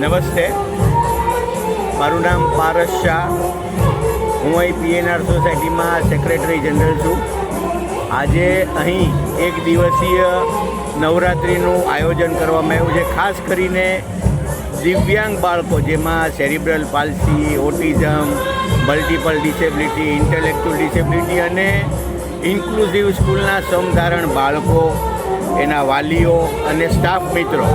નમસ્તે. મારું નામ પારસ શાહ. હું અહીં પીએનઆર સોસાયટીમાં સેક્રેટરી જનરલ છું. આજે અહીં એક દિવસીય નવરાત્રિનું આયોજન કરવામાં આવ્યું છે. ખાસ કરીને દિવ્યાંગ બાળકો, જેમાં cerebral palsy autism multiple disability intellectual disability અને ઇન્ક્લુઝિવ સ્કૂલના સમધારણ બાળકો, એના વાલીઓ અને સ્ટાફ મિત્રો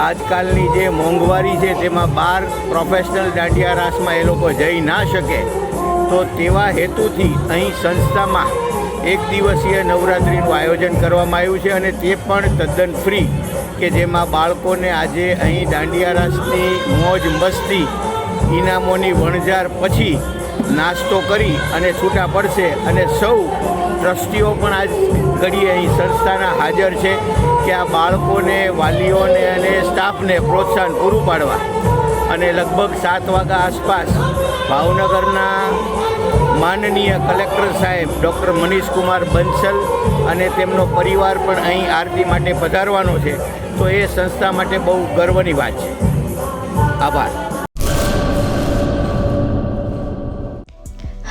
આજકાલની જે મોંઘવારી છે તેમાં બહાર પ્રોફેશનલ દાંડિયા રાસમાં એ લોકો જઈ ના શકે. તો તેવા હેતુથી અહીં સંસ્થામાં એક દિવસીય નવરાત્રિનું આયોજન કરવામાં આવ્યું છે અને તે પણ તદ્દન ફ્રી કે જેમાં બાળકોને આજે અહીં દાંડિયા રાસની મોજ મસ્તી, ઇનામોની વણઝાર પછી નાસ્તો કરી અને છૂટા પડશે અને સૌ ટ્રસ્ટીઓ પણ આજ ઘડીએ અહીં સંસ્થાના હાજર છે કે આ બાળકોને, વાલીઓને અને સ્ટાફને પ્રોત્સાહન પૂરું પાડવા. અને લગભગ સાત વાગ્યા આસપાસ ભાવનગરના માનનીય કલેક્ટર સાહેબ ડૉક્ટર મનીષ કુમાર બંસલ અને તેમનો પરિવાર પણ અહીં આરતી માટે પધારવાનો છે. તો એ સંસ્થા માટે બહુ ગર્વની વાત છે. આભાર.